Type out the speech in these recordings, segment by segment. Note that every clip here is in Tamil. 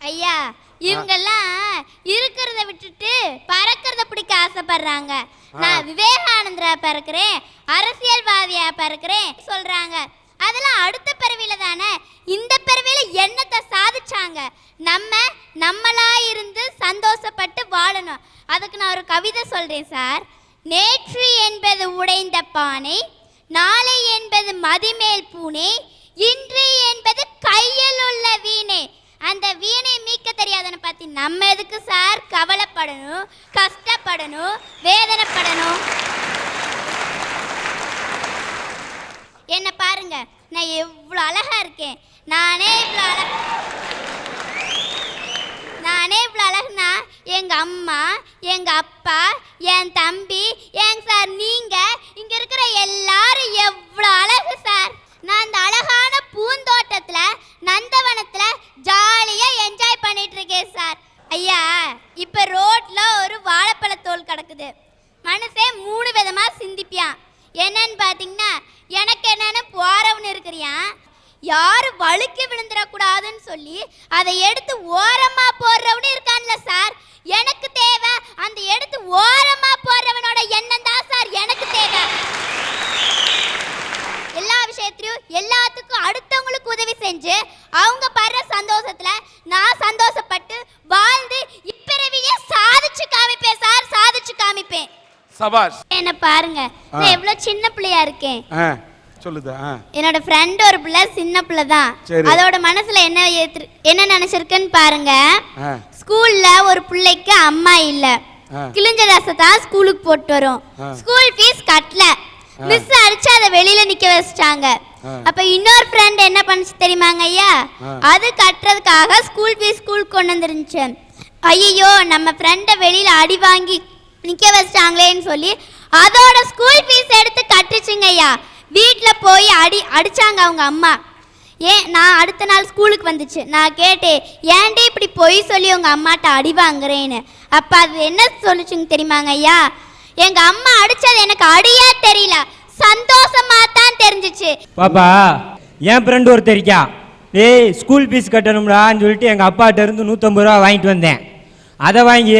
ஐயா இவங்கெல்லாம் இருக்கிறத விட்டுட்டு பறக்கிறத பிடிக்க ஆசைப்படுறாங்க. நான் விவேகானந்தரா பிறக்கிறேன் அரசியல்வாதியா பிறக்கிறேன் சொல்றாங்க. அதெல்லாம் அடுத்த பிறவியில தானே? இந்த பிறவியில என்னத்தை சாதிச்சாங்க? நம்ம நம்மளா இருந்து சந்தோஷப்பட்டு வாழணும். அதுக்கு நான் ஒரு கவிதை சொல்றேன் சார். நேற்று என்பது உடைந்த பானை நாளை என்பது மதிமேல் பூனை இன்று என்பது கையில் உள்ள வீணை. அந்த வீணை மீட்க தெரியாதனை பத்தி நம்ம எதுக்கு சார் கவலைப்படணும் கஷ்டப்படணும் வேதனைப்படணும்? என்ன பாருங்க நான் எவ்வளோ அழகா இருக்கேன். நானே இவ்வளோ அழக நானே இவ்வளோ அழகுனா எங்க அம்மா எங்க அப்பா என் தம்பி ஏங்க சார் நீங்க இங்க இருக்கிற எல்லாரும் எவ்வளோ அழகு சார். நான் அந்த அழகான பூந்தோட்டத்துல நந்தவனத்துல ஜாலியா என்ஜாய் பண்ணிட்டு இருக்கேன் சார் ஐயா இப்ப ரோட்ல ஒரு வாழைப்பழத்தோல் கிடக்குது. மனசே மூணு விதமா சிந்திப்பியான் என்னன்னு பாத்தீங்கன்னா எனக்கு என்னன்னு போறவனு இருக்கிறியான் யாரு வழுக்கி விழுந்துடக்கூடாதுன்னு சொல்லி அதை எடுத்து ஓரமா போடுறவனு இருக்கான்ல சார் எனக்கு தேவை அந்த எடுத்து ஓரமா போடுறவனோட எண்ணம் தான் சார் எனக்கு தேவை. எல்லா விஷயத்திலையும் எல்லாத்துக்கும் அடுத்தவங்களுக்கு உதவி செஞ்சு அவங்க படுற சந்தோஷத்துல நான் சந்தோஷப்பட்டு வாழ்ந்து இப்பிறவியே சாதிச்சு காமிப்பேன் சார் சாதிச்சு காமிப்பேன். சபாஷ். என்ன பாருங்க நான் எவ்வளவு சின்ன பிள்ளையா இருக்கேன். சொல்லுதா என்னோட ஃப்ரெண்ட் ஒரு பிள்ளை சின்ன பிள்ளை தான். அதோட மனசுல என்ன என்ன நினைச்சிருக்குன்னு பாருங்க. ஸ்கூல்ல ஒரு பிள்ளைக்கு அம்மா இல்ல. கிழிஞ்ச ரசத்தை தான் ஸ்கூலுக்கு போட்டு வரும். ஸ்கூல் ஃபீஸ் கட்டல. மிஸ் அடிச்சு அதை வெளியில நிக்க வச்சிட்டாங்க. அப்ப இன்னொரு ஃப்ரெண்ட் என்ன பண்ணுச்சு தெரியுமாங்க ஐயா. அது கட்டுறதுக்காக ஸ்கூல் ஃபீஸ் ஸ்கூலுக்கு கொண்டு வந்துருந்துச்சு. ஐயோ நம்ம ஃப்ரெண்டை வெளியில அடி வாங்கி நிக்க வச்சிட்டாங்களேன்னு சொல்லி அதோட ஸ்கூல் ஃபீஸ் எடுத்து கட்டுச்சுங்க ஐயா. வீட்ல போய் அடி அடிச்சாங்க அவங்க அம்மா. ஏன் நான் அடுத்த நாள் ஸ்கூலுக்கு வந்துச்சு. நான் கேட்டேன் ஏன்டி இப்படி பொய் சொல்லி உங்க அம்மாட்ட அடி வாங்குறேன்னு? அப்ப அது என்ன சொல்லுச்சுங்க தெரியுமாங்க ஐயா? எங்க அம்மா அடிச்சது எனக்கு அடியா தெரியல. சந்தோஷமா தான் தெரிஞ்சுச்சு. பாப்பா என் ஃப்ரெண்டு ஒருத்தர் இருக்கா ஏய் ஸ்கூல் ஃபீஸ் கட்டணும்டான்னு சொல்லிட்டு எங்கள் அப்பாட்ட இருந்து நூற்றம்பது ரூபா வாங்கிட்டு வந்தேன். அதை வாங்கி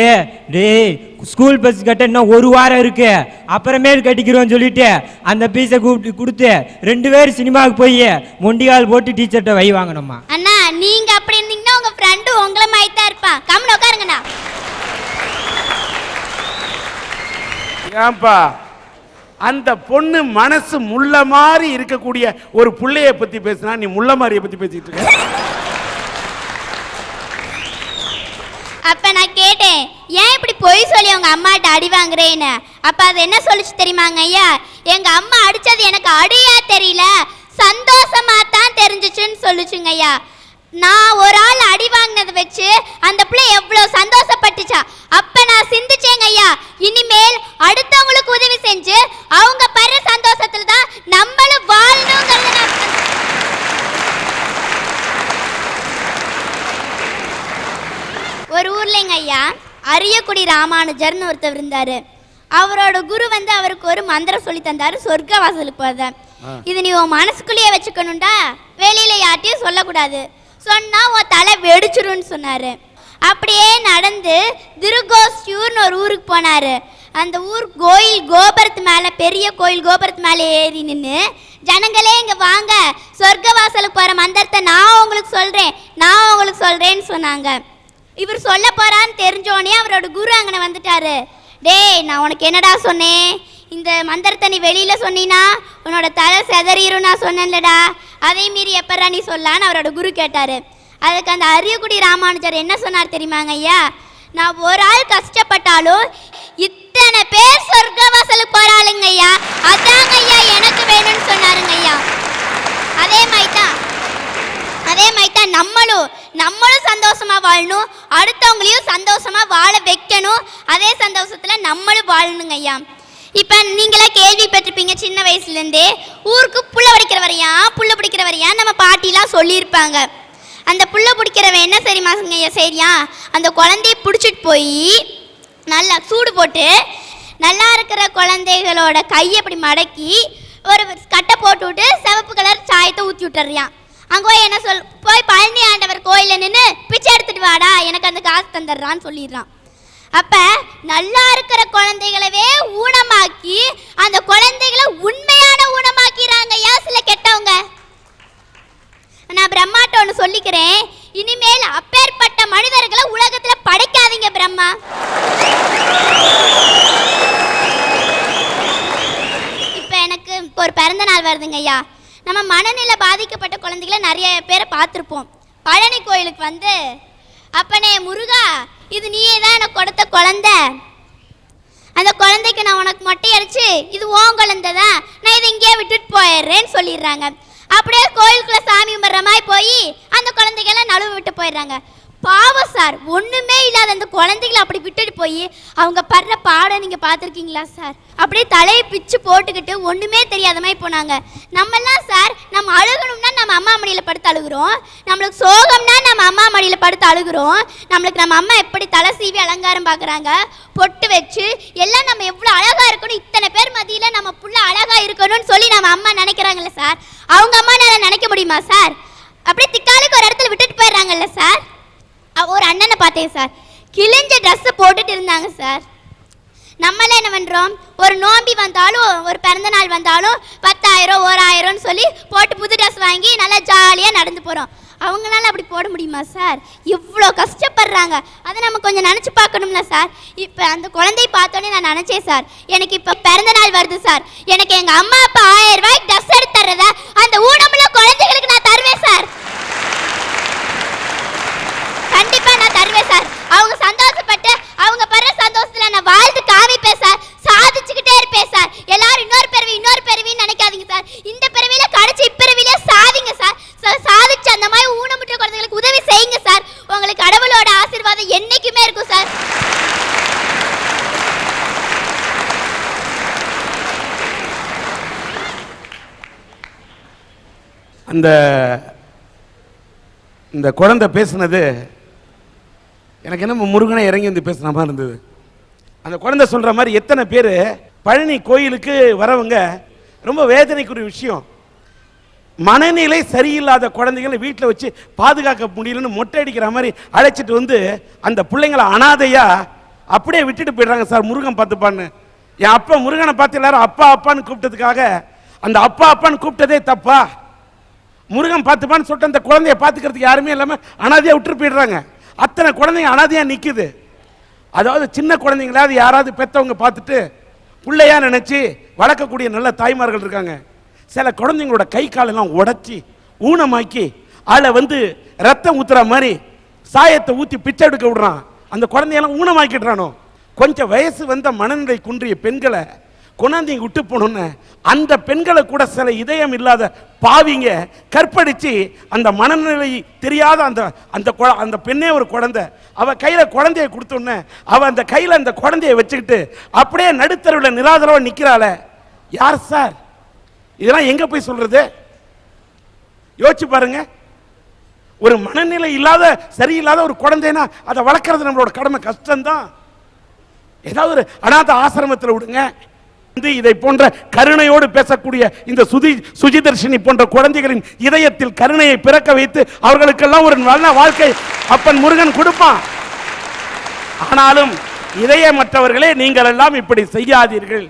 டேய் ஸ்கூல் பஸ் கட்ட இன்னும் ஒரு வாரம் இருக்கு. அப்புறமேல் கட்டிக்கிறோன்னு சொல்லிட்டு அந்த பீஸை கூப்பிட்டு கொடுத்து ரெண்டு பேரும் சினிமாவுக்கு போய் மொண்டிகால் போட்டு டீச்சர்கிட்ட வை வாங்கணுமா அண்ணா நீங்க அப்படி இருந்தீங்கன்னா உங்க ஃப்ரெண்டு உங்களை மாதிரி தான் இருப்பான் கம்முன்னு உட்காருங்கண்ணா. ஆம்பா அந்த பொண்ணு மனசு முள்ள மாதிரி இருக்கக்கூடிய ஒரு புள்ளைய பத்தி பேசினா நீ முள்ள மாதிரிய பத்தி பேசிட்டு இருக்க. அப்ப நான் கேட்டேன் ஏன் இப்படி பொய் சொல்லி உங்க அம்மாட்ட அடி வாங்குறேன்னு? அப்ப அது என்ன சொல்லுச்சு தெரியுமாங்க ஐயா எங்க அம்மா அடிச்சது எனக்கு அடியா தெரியல. சந்தோஷமா தான் தெரிஞ்சுச்சுன்னு சொல்லுச்சுங்க ஐயா நான் ஒரு ஆள் அடி வாங்கினதை வச்சு அந்த பிள்ளை எவ்வளவு சந்தோஷப்பட்டுச்சா. அப்ப நான் சிந்திச்சேங்க ஐயா. இனிமேல் அடுத்தவங்களுக்கு உதவி செஞ்சு அவங்க படுற சந்தோஷத்துல தான் நம்மளும் வாழணுங்கிறத நான் ஒரு ஊர்லங்க ஐயா. அரியக்குடி ராமானுஜர்னு ஒருத்தர் இருந்தாரு. அவரோட குரு வந்து அவருக்கு ஒரு மந்திரம் சொல்லி தந்தாரு. சொர்க்க வாசலுக்கு போத இது நீ உன் மனசுக்குள்ளேயே வச்சுக்கணும்டா. வெளியில யார்ட்டையும் சொல்லக்கூடாது. சொன்னால் உன் தலை வெடிச்சிரும்னு சொன்னார். அப்படியே நடந்து திருகோஸ்டியூர்னு ஒரு ஊருக்கு போனாரு. அந்த ஊர் கோயில் கோபுரத்து மேலே பெரிய கோயில் கோபுரத்து மேலே ஏறி நின்று ஜனங்களே இங்கே வாங்க. சொர்க்க வாசலுக்கு போகிற மந்திரத்தை நான் உங்களுக்கு சொல்கிறேன் நான் உங்களுக்கு சொல்கிறேன்னு சொன்னாங்க. இவர் சொல்ல போகிறான்னு தெரிஞ்சோடனே அவரோட குரு அங்கனை வந்துட்டாரு. டேய் நான் உனக்கு என்னடா சொன்னேன்? இந்த மந்திரத்தை நீ வெளியில் சொன்னினா உன்னோட தலை செதறிரும் நான் சொன்னேன்லடா. அதே மீறி எப்பரா நீ சொல்லான்னு அவரோட குரு கேட்டார். அதுக்கு அந்த அரியக்குடி ராமானுஜர் என்ன சொன்னார் தெரியுமாங்க ஐயா நான் ஒரு ஆள் கஷ்டப்பட்டாலும் இத்தனை பேர் சொர்க்க வாசலுக்கு போகிறாளுங்க ஐயா அதாங்க ஐயா எனக்கு வேணும்னு சொன்னாருங்க ஐயா அதே மாதிரி தான் அதே மாதிரி தான் நம்மளும் நம்மளும் சந்தோஷமாக வாழணும் அடுத்தவங்களையும் சந்தோஷமாக வாழ வைக்கணும். அதே சந்தோஷத்தில் நம்மளும் வாழணுங்க ஐயா இப்போ நீங்களே கேள்விப்பட்டிருப்பீங்க சின்ன வயசுலேருந்தே. ஊருக்கு புள்ள பிடிக்கிற வரையா புள்ள பிடிக்கிற வரையா நம்ம பாட்டிலாம் சொல்லியிருப்பாங்க. அந்த புள்ள பிடிக்கிறவன் என்ன சரிமாங்க ஐயா சரியா? அந்த குழந்தைய பிடிச்சிட்டு போய் நல்லா சூடு போட்டு நல்லா இருக்கிற குழந்தைகளோட கையை அப்படி மடக்கி ஒரு கட்டை போட்டு விட்டு சிவப்பு கலர் சாயத்தை ஊற்றி விட்டுறியான் அங்கே போய் என்ன சொல் போய் பழனி ஆண்டவர் கோயிலில் நின்று பிச்சை எடுத்துட்டு வாடா எனக்கு அந்த காசு தந்துடுறான்னு சொல்லிடுறான். அப்ப நல்லா இருக்கிற குழந்தைகளவே ஊனமாக்கி அந்த குழந்தைகளை உண்மையான ஊனமாக்கிறாங்க ஏன் சில கெட்டவங்க. நான் பிரம்மாட்ட ஒன்று சொல்லிக்கிறேன். இனிமேல் அப்பேற்பட்ட மனிதர்களை உலகத்துல படைக்காதீங்க பிரம்மா. இப்போ எனக்கு இப்போ ஒரு பிறந்த நாள் வருதுங்க ஐயா நம்ம மனநிலை பாதிக்கப்பட்ட குழந்தைகளை நிறைய பேரை பார்த்துருப்போம். பழனி கோயிலுக்கு வந்து அப்பனே முருகா இது நீயே தான் எனக்கு கொடுத்த குழந்தை. அந்த குழந்தைக்கு நான் உனக்கு மொட்டை அடிச்சு இது ஓன் குழந்தை தான். நான் இதை இங்கேயே விட்டுட்டு போயிடுறேன்னு சொல்லிடுறாங்க. அப்படியே கோயிலுக்குள்ள சாமி கும்பிட்ற மாதிரி போய் அந்த குழந்தைகள்லாம் நழுவு விட்டு போயிடுறாங்க. பாவம் சார். ஒண்ணுமே இல்லாத அந்த குழந்தைகளை அப்படி விட்டுட்டு போய் அவங்க படுற பாடம் நீங்க பார்த்துருக்கீங்களா சார்? அப்படியே தலையை பிச்சு போட்டுக்கிட்டு ஒண்ணுமே தெரியாத மாதிரி போனாங்க. நம்மெல்லாம் சார் நம்ம அழுகணும்னா நம்ம அம்மா மடியில படுத்து அழுகுறோம். நம்மளுக்கு சோகம்னா நம்ம அம்மா மடியில படுத்து அழுகுறோம். நம்மளுக்கு நம்ம அம்மா எப்படி தலை சீவி அலங்காரம் பார்க்குறாங்க பொட்டு வச்சு எல்லாம் நம்ம எவ்வளோ அழகா இருக்கணும் இத்தனை பேர் மதியில் நம்ம புள்ள அழகா இருக்கணும்னு சொல்லி நம்ம அம்மா நினைக்கிறாங்கல்ல சார். அவங்க அம்மா நினைக்க முடியுமா சார்? அப்படியே திக்காலுக்கு ஒரு இடத்துல விட்டுட்டு போயிடுறாங்கல்ல சார். ஒரு அண்ணனை பார்த்தேன் சார் கிழிஞ்ச ட்ரெஸ்ஸை போட்டுட்டு இருந்தாங்க சார் நம்மளே என்ன பண்ணுறோம் ஒரு நோம்பி வந்தாலும் ஒரு பிறந்த நாள் வந்தாலும் பத்தாயிரம் ஓராயிரம்னு சொல்லி போட்டு புது ட்ரெஸ் வாங்கி நல்லா ஜாலியாக நடந்து போகிறோம் அவங்களால அப்படி போட முடியுமா சார் இவ்வளோ கஷ்டப்படுறாங்க. அதை நம்ம கொஞ்சம் நினச்சி பார்க்கணும்ல சார் இப்போ அந்த குழந்தைய பார்த்தோன்னே நான் நினச்சேன் சார் எனக்கு இப்போ பிறந்த நாள் வருது சார் எனக்கு எங்கள் அம்மா அப்பா ஆயிரம் ரூபாய்க்கு ட்ரெஸ் எடுத்து தர்றத அந்த ஊனமுள்ள குழந்தைகளுக்கு நான் தருவேன் சார் நான் தருவேன் சார். அவங்க சந்தோஷப்பட்டு அவங்க படுற சந்தோஷத்துல நான் வாழ்ந்து காமிப்பேன் சார் சாதிச்சுக்கிட்டே இருப்பேன் சார். எல்லாரும் இன்னொரு பிறவி இன்னொரு பிறவின்னு நினைக்காதீங்க சார். இந்த பிறவியில கடைசி இப்பிறவிலே சாதிங்க சார். சாதிச்சு அந்த மாதிரி ஊனமுற்ற குழந்தைகளுக்கு உதவி செய்யுங்க சார். உங்களுக்கு கடவுளோட ஆசீர்வாதம் என்னைக்குமே இருக்கும் சார். அந்த இந்த குழந்தை பேசுனது எனக்கு என்ன முருகனை இறங்கி வந்து பேசுகிற மாதிரி இருந்தது. அந்த குழந்தை சொல்கிற மாதிரி எத்தனை பேர் பழனி கோயிலுக்கு வரவங்க ரொம்ப வேதனைக்குரிய விஷயம். மனநிலை சரியில்லாத குழந்தைகளை வீட்டில் வச்சு பாதுகாக்க முடியலன்னு மொட்டை அடிக்கிற மாதிரி அழைச்சிட்டு வந்து அந்த பிள்ளைங்களை அனாதையாக அப்படியே விட்டுட்டு போயிடுறாங்க சார் முருகன் பார்த்துப்பான்னு. என் அப்பா முருகனை பார்த்து எல்லாரும் அப்பா அப்பான்னு கூப்பிட்டதுக்காக அந்த அப்பா அப்பான்னு கூப்பிட்டதே தப்பா? முருகன் பார்த்துப்பான்னு சொல்லிட்டு அந்த குழந்தைய பார்த்துக்கிறதுக்கு யாருமே இல்லாமல் அனாதையாக விட்டுட்டு போயிடுறாங்க. அத்தனை குழந்தைங்க அனாதையாக நிற்குது அதாவது சின்ன குழந்தைங்களாவது யாராவது பெற்றவங்க பார்த்துட்டு பிள்ளையா நினச்சி வளர்க்கக்கூடிய நல்ல தாய்மார்கள் இருக்காங்க. சில குழந்தைங்களோட கை காலெல்லாம் உடச்சி ஊனமாக்கி அதில் வந்து ரத்தம் ஊற்றுற மாதிரி சாயத்தை ஊற்றி பிச்சை எடுக்க விடுறான். அந்த குழந்தையெல்லாம் ஊனமாக்கிடுறானோ? கொஞ்சம் வயசு வந்த மனநிலை குன்றிய பெண்களை கொண்டாந்து விட்டு போகணுன்னு அந்த பெண்களை கூட சில இதயம் இல்லாத பாவிங்க கற்பழித்து அந்த மனநிலை தெரியாத அந்த அந்த அந்த பெண்ணே ஒரு குழந்தை. அவ கையில் குழந்தைய கொடுத்தோன்னே அவ அந்த கையில் அந்த குழந்தைய வச்சுக்கிட்டு அப்படியே நடுத்தருவில் நிராதரவாக நிற்கிறாள யார் சார்? இதெல்லாம் எங்கே போய் சொல்கிறது யோசிச்சு பாருங்க. ஒரு மனநிலை இல்லாத சரியில்லாத ஒரு குழந்தைனா அதை வளர்க்குறது நம்மளோட கடமை கஷ்டம்தான். ஏதாவது ஒரு அனாத ஆசிரமத்தில் விடுங்க. வந்து இதை போன்ற கருணையோடு பேசக்கூடிய இந்த சுதி சுஜிதர்ஷினி போன்ற குழந்தைகளின் இதயத்தில் கருணையை பிறக்க வைத்து அவர்களுக்கெல்லாம் ஒரு நல்ல வாழ்க்கை அப்பன் முருகன் கொடுப்பான். ஆனாலும் இதயமற்றவர்களே நீங்கள் எல்லாம் இப்படி செய்யாதீர்கள்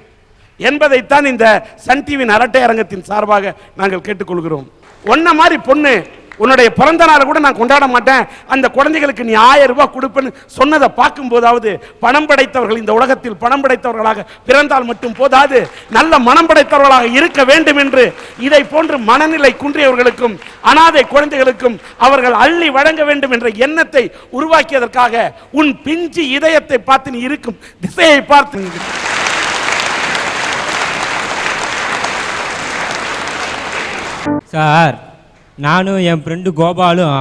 என்பதைத்தான் இந்த சன் டிவியின் அரட்டை அரங்கத்தின் சார்பாக நாங்கள் கேட்டுக்கொள்கிறோம். ஒன்ன மாதிரி பொண்ணு உன்னுடைய பிறந்த நாளை கூட நான் கொண்டாட மாட்டேன். அந்த குழந்தைகளுக்கு நீ ஆயிரம் ரூபாய் கொடுப்பேன்னு சொன்னதை பார்க்கும் போதாவது பணம் படைத்தவர்கள் இந்த உலகத்தில் பணம் படைத்தவர்களாக பிறந்தால் மட்டும் போதாது. நல்ல மனம் படைத்தவர்களாக இருக்க வேண்டும் என்று இதை போன்று மனநிலை குன்றியவர்களுக்கும் அனாதை குழந்தைகளுக்கும் அவர்கள் அள்ளி வழங்க வேண்டும் என்ற எண்ணத்தை உருவாக்கியதற்காக உன் பிஞ்சு இதயத்தை பார்த்து நீ இருக்கும் திசையை பார்த்து சார் நானும் என் ஃப்ரெண்டு கோபாலும்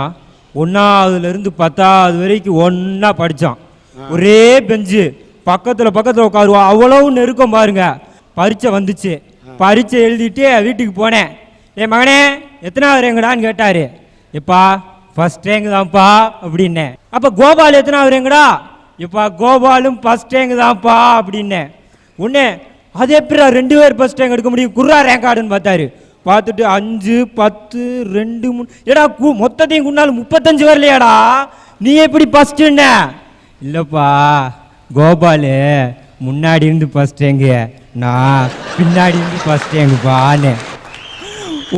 ஒன்றாவதுலேருந்து பத்தாவது வரைக்கும் ஒன்றா படித்தோம் ஒரே பெஞ்சு பக்கத்தில் பக்கத்தில் உட்காருவோம் அவ்வளவு நெருக்கம் பாருங்க. பரீட்சை வந்துச்சு. பரீட்சை எழுதிட்டு வீட்டுக்கு போனேன். என் மகனே எத்தனாவது ரேங்கடான்னு கேட்டார். எப்பா ஃபஸ்ட் ரேங்க் தான்ப்பா அப்படின்னேன். அப்போ கோபால் எத்தனாவது ரேங்கடா? எப்பா கோபாலும் ஃபஸ்ட் ரேங்க் தான்ப்பா அப்படின்னேன். உடனே அது எப்படிடா ரெண்டு பேர் ஃபர்ஸ்ட் ரேங்க் எடுக்க முடியும்? குர்ரா ரேங்க் ஆடுன்னு பார்த்தாரு. பார்த்துட்டு அஞ்சு பத்து ரெண்டு மூணு. ஏடா கு மொத்தத்தையும் குண்டாலும் முப்பத்தஞ்சு வரலையாடா? நீ எப்படி ஃபஸ்ட்டுன்ன இல்லைப்பா கோபாலு முன்னாடி இருந்து ஃபஸ்ட் எங்க? நான் பின்னாடி இருந்து ஃபஸ்ட் எங்கப்பான்னு.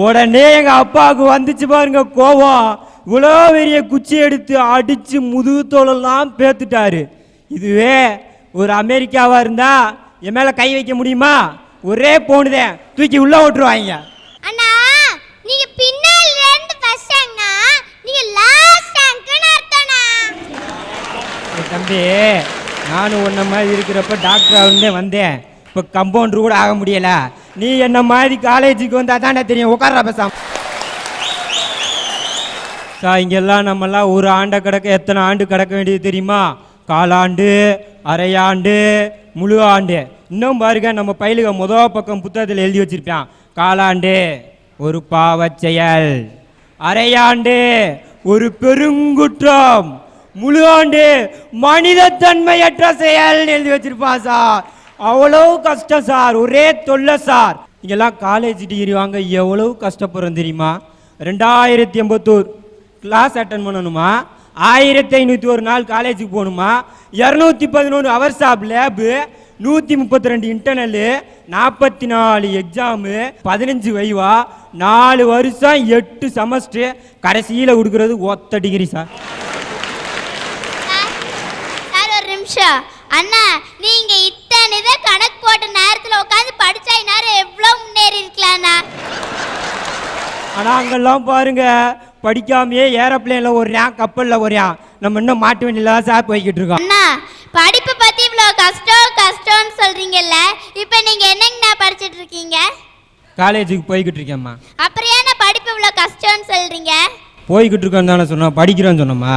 உடனே எங்கள் அப்பாவுக்கு வந்துச்சு பாருங்க கோவம். இவ்வளோ பெரிய குச்சி எடுத்து அடித்து முதுகு தோலெல்லாம் பேத்துட்டாரு. இதுவே ஒரு அமெரிக்காவாக இருந்தால் என் மேலே கை வைக்க முடியுமா? ஒரே போனுதேன் தூக்கி உள்ளே ஓட்டுருவாங்க. நீங்க பின்னால இருந்து ஃபர்ஸ்ட் ரேங்க்னா நீங்க லாஸ்ட் ரேங்க்னு அர்த்தம்னா தம்பி நானும் உன்ன மாதிரி இருக்கிறப்ப டாக்டர் ஆகணும்னே வந்தேன். இப்போ கம்பவுண்டர் கூட ஆக முடியல. நீ என்ன மாதிரி காலேஜுக்கு வந்தா தானே தெரியும். உட்கார பேசாம. சார் இங்கெல்லாம் நம்மெல்லாம் ஒரு ஆண்டை கிடக்க எத்தனை ஆண்டு கிடக்க வேண்டியது தெரியுமா? காலாண்டு அரையாண்டு முழு ஆண்டு. இன்னும் பாருங்க நம்ம பயிலுக முதல் பக்கம் புத்தகத்தில் எழுதி வச்சிருப்பான். காலாண்டு. ஒரு பாவச் செயல் அரையாண்டு ஒரு பெருங்குற்றம். முழு ஆண்டு மனிதத்தன்மையற்ற செயல் எழுதி வச்சிருப்பான் சார். அவ்வளோ கஷ்டம் சார். ஒரே தொல்லை சார். இங்கெல்லாம் காலேஜ் டிகிரி வாங்க எவ்வளவு கஷ்டப்படுறோம் தெரியுமா? ரெண்டாயிரத்தி எண்பத்தோரு. கிளாஸ் அட்டன் பண்ணணுமா? ஆயிரத்தி ஐநூற்றி ஒரு நாள் காலேஜுக்கு போகணுமா? இரநூத்தி பதினொன்று அவர் சாப் லேபு நூற்றி முப்பத்தி ரெண்டு இன்டர்னலு நாற்பத்தி நாலு எக்ஸாமு பதினஞ்சு வைவா நாலு வருஷம் எட்டு செமஸ்டர் கடைசியில் கொடுக்குறது ஒத்த டிகிரி சார் சார் ஒரு நிமிஷம். அண்ணா நீங்க இத்தனை இதை கணக்கு போட்ட நேரத்துல உட்காந்து படிச்சா இந்நேரம் எவ்வளவு முன்னேறி இருக்கலாம்ண்ணா ஆனால் அங்கெல்லாம் பாருங்க படிக்காமையே ஏரோப்ளேனில் ஒருறான் கப்பலில் ஒருறான் நம்ம இன்னும் மாட்டு வண்டியில் தான் சார் போய்கிட்டு இருக்கோம். அண்ணா படிப்பு பத்தி இவ்வளவு கஷ்டம் கஷ்டம்னு சொல்றீங்கல்ல இப்போ நீங்க என்னங்கண்ணா படிச்சிட்டு இருக்கீங்க காலேஜுக்கு போய்கிட்டு இருக்கேம்மா அப்புறம் ஏன்னா படிப்பு இவ்வளவு கஷ்டம்னு சொல்றீங்க? போய்கிட்டு இருக்கோன்னு தானே சொன்னோம். படிக்கிறோன்னு சொன்னோம்மா.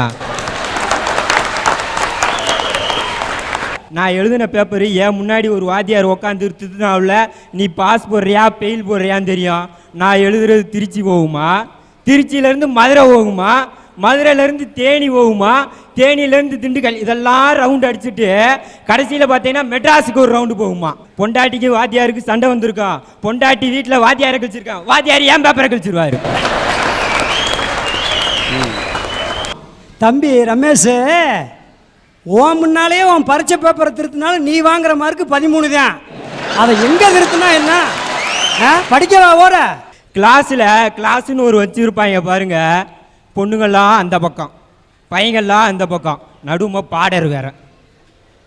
நான் எழுதின பேப்பர் ஏன் முன்னாடி ஒரு வாத்தியார் உட்காந்து திருத்தினாவில் நீ பாஸ் போடுறியா பெயில் போடுறியான்னு தெரியும். நான் எழுதுறது திருச்சி போகுமா? திருச்சியிலேருந்து மதுரை போகுமா? மதுரையிலேருந்து தேனி போகுமா? தேனியிலேருந்து திண்டுக்கல். இதெல்லாம் ரவுண்ட் அடிச்சுட்டு கடைசியில் பார்த்தீங்கன்னா மெட்ராஸுக்கு ஒரு ரவுண்டு போகுமா? பொண்டாட்டிக்கு வாத்தியாருக்கு சண்டை வந்திருக்கான் பொண்டாட்டி வீட்டில் வாத்தியாரை கழிச்சிருக்கான் வாத்தியார் ஏன் பேப்பரை கழிச்சிருவாரு? தம்பி ரமேஷ் உன் முன்னாலேயே உன் பரீட்சை பேப்பரை திருத்தினாலும் நீ வாங்குற மார்க்கு பதிமூணு தான். அதை எங்கே திருத்தினா என்ன? படிக்கவா ஓர கிளாஸில் கிளாஸ்னு ஒரு வச்சுருப்பாங்க பாருங்க. பொண்ணுங்கள்லாம் அந்த பக்கம் பையங்கள்லாம் அந்த பக்கம். நடும பாடர் வேற.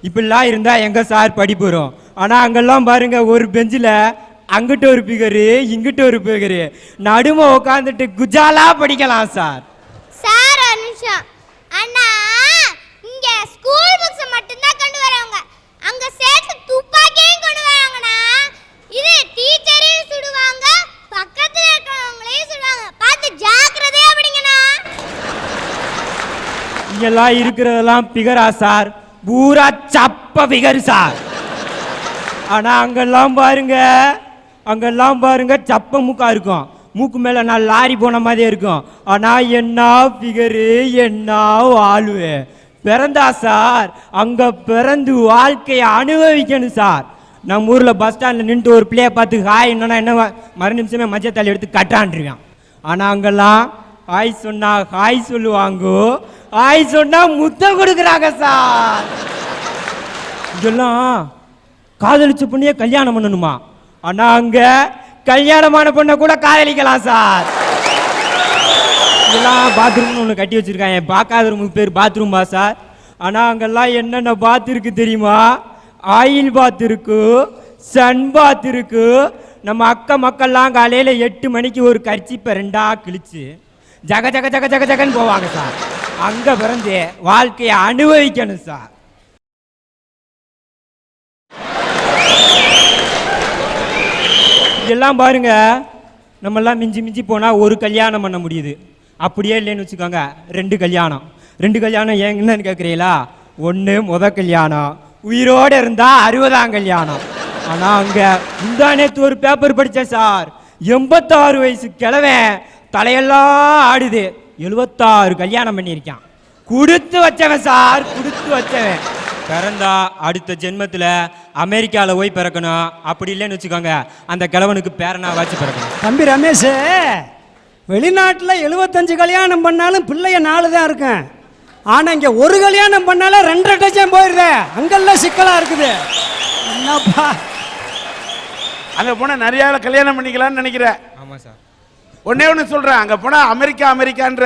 இப்படிலாம் இருந்தால் எங்கே சார் படிப்பு வரும்? ஆனால் அங்கெல்லாம் பாருங்கள் ஒரு பெஞ்சில் அங்கிட்ட ஒரு பிகரு இங்கிட்ட ஒரு பிகரு நடும உட்காந்துட்டு குஜாலா படிக்கலாம் சார். சார் அனுஷா அண்ணா இங்க ஸ்கூல் புக்ஸ் மட்டும்தான் கொண்டு வரவங்க. அங்க இங்கெல்லாம் இருக்கிறதெல்லாம் பிகரா சார். பூரா சப்ப பிகர் சார். ஆனால் அங்கெல்லாம் பாருங்க அங்கெல்லாம் பாருங்க சப்ப மூக்கா இருக்கும். மூக்கு மேலே நான் லாரி போன மாதிரியே இருக்கும். ஆனால் என்ன பிகரு என்ன ஆளுவே பிறந்தா சார் அங்கே பிறந்து வாழ்க்கையை அனுபவிக்கணும் சார். நம்ம ஊரில் பஸ் ஸ்டாண்டில் நின்று ஒரு பிள்ளைய பார்த்து ஹாய் என்னன்னா என்ன மறு நிமிஷமே மஞ்சத்தாளி எடுத்து கட்டான்றிருக்கான் ஆனால் அங்கெல்லாம் ஹாய் சொன்னா ஹாய் சொல்லுவாங்க. ஹாய் சொன்னா முத்தம் கொடுக்குறாங்க சார். இதெல்லாம் காதலிச்ச பொண்ணையே கல்யாணம் பண்ணணுமா? ஆனா அங்க கல்யாணமான பொண்ணை கூட காதலிக்கலாம் சார். இதெல்லாம் பாத்ரூம்னு ஒன்று கட்டி வச்சிருக்காங்க. பார்க்காத ரூமுக்கு பேர் பாத்ரூம் பா சார். ஆனால் அங்கெல்லாம் என்னென்ன பாத் இருக்கு தெரியுமா? ஆயில் பாத் இருக்கு சன் பாத் இருக்கு. நம்ம அக்க மக்கள்லாம் காலையில் எட்டு மணிக்கு ஒரு கர்ச்சிப்பை ரெண்டாக கிழிச்சு ஜக ஜக ஜக ஜக ஜகன்னு போவாங்க சார். அங்கே பிறந்து வாழ்க்கையை அனுபவிக்கணும் சார். இதெல்லாம் பாருங்க நம்மெல்லாம் மிஞ்சி மிஞ்சி போனால் ஒரு கல்யாணம் பண்ண முடியுது. அப்படியே இல்லைன்னு வச்சுக்கோங்க ரெண்டு கல்யாணம். ரெண்டு கல்யாணம் ஏன் என்னன்னு கேட்குறீங்களா ஒன்று முத கல்யாணம். உயிரோடு இருந்தால் அறுபதாம் கல்யாணம். ஆனால் அங்கே முந்தா நேற்று ஒரு பேப்பர் படித்தேன் சார். எண்பத்தாறு வயசு கிழவன். தலையெல்லாம் ஆடுது. எழுபத்தாறு கல்யாணம் பண்ணியிருக்கான். கொடுத்து வச்சவன் சார் கொடுத்து வச்சவன். பிறந்தா அடுத்த ஜென்மத்தில் அமெரிக்காவில் போய் பிறக்கணும். அப்படி இல்லைன்னு வச்சுக்கோங்க. அந்த கிழவனுக்கு பேரனா வாச்சு பிறக்கணும். தம்பி ரமேஷ் வெளிநாட்டில் எழுபத்தஞ்சு கல்யாணம் பண்ணாலும் பிள்ளைய நாலு தான் இருக்கும். ஆனால் இங்கே ஒரு கல்யாணம் பண்ணாலும் ரெண்டரை டஜன் போயிருதே. அங்கெல்லாம் சிக்கலாக இருக்குது. என்னப்பா? அங்க போனா நிறைய கல்யாணம் பண்ணிக்கலாம்னு நினைக்கிறேன். ஆமாம் சார். ஒன்னே ஒன்று சொல்கிறேன் அங்கே போனால் அமெரிக்கா அமெரிக்கான்ற.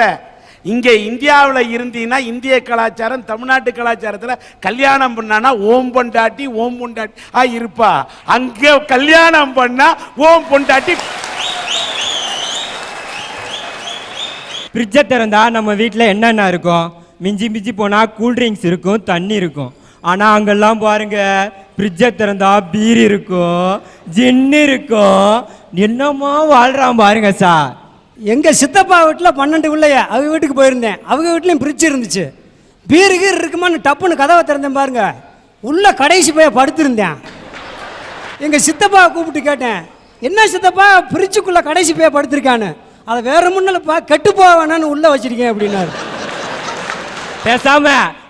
இங்கே இந்தியாவில் இருந்தீங்கன்னா இந்திய கலாச்சாரம் தமிழ்நாட்டு கலாச்சாரத்தில் கல்யாணம் பண்ணானா ஓம் பொண்டாட்டி ஓம் பொண்டாட்டி. ஆ இருப்பா. அங்கே கல்யாணம் பண்ணா ஓம் பொண்டாட்டி. ஃப்ரிட்ஜை திறந்தா நம்ம வீட்டில் என்னென்ன இருக்கும்? மிஞ்சி மிஞ்சி போனால் கூல்ட்ரிங்க்ஸ் இருக்கும் தண்ணி இருக்கும். ஆனால் அங்கெல்லாம் பாருங்க ஃப்ரிட்ஜை திறந்தா பீர் இருக்கும் ஜின்னு இருக்கும். என்னமோ வாழ்கிறான் பாருங்க சார். எங்கள் சித்தப்பா வீட்டில் பன்னெண்டு பிள்ளைய அவங்க வீட்டுக்கு போயிருந்தேன். அவங்க வீட்லேயும் ஃப்ரிட்ஜ் இருந்துச்சு. பீரு கீர் இருக்குமான்னு டப்புன்னு கதவை திறந்தேன் பாருங்க. உள்ள கடைசி போய் படுத்திருந்தேன். எங்கள் சித்தப்பாவை கூப்பிட்டு கேட்டேன் என்ன சித்தப்பா ஃப்ரிட்ஜுக்குள்ளே கடைசி போய் படுத்திருக்கான்னு? அதை வேற முன்னலப்பா கெட்டு போக வேணான்னு உள்ளே வச்சிருக்கேன் அப்படின்னாரு. பேசாம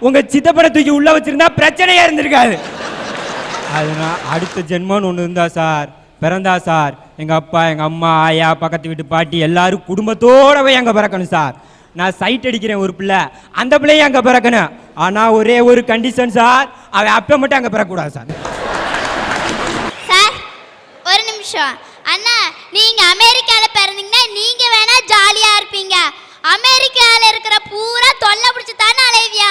உங்க சித்தப்பட தூக்கி உள்ள வச்சிருந்தா பிரச்சனையா இருந்திருக்காது. அதனால அடுத்த ஜென்மம்னு ஒன்று இருந்தா சார் பிறந்தா சார் எங்க அப்பா எங்க அம்மா ஆயா பக்கத்து வீட்டு பாட்டி எல்லாரும் குடும்பத்தோட போய் அங்க பிறக்கணும் சார். நான் சைட் அடிக்கிறேன் ஒரு பிள்ளை அந்த பிள்ளையும் அங்க பிறக்கணும். ஆனா ஒரே ஒரு கண்டிஷன் சார் அவன் அப்ப மட்டும் அங்க பிறக்கக்கூடாது சார். சார் ஒரு நிமிஷம். அண்ணா நீங்க அமெரிக்கால பிறந்தீங்கன்னா நீங்க வேணா ஜாலியா இருப்பீங்க. அமெரிக்கால இருக்கிற பூரா தொல்லை பிடிச்சி தானே அலைவியா?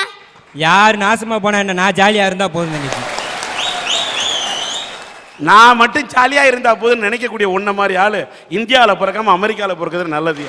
யார் நாசமா போனா என்ன? நான் ஜாலியா இருந்தா போதும் நினைக்கிறேன். நான் மட்டும் ஜாலியா இருந்தா போதும்னு நினைக்கக்கூடிய உன்ன மாதிரி ஆளு இந்தியாவில் பிறக்காம அமெரிக்காவில் பிறக்கிறது நல்லது.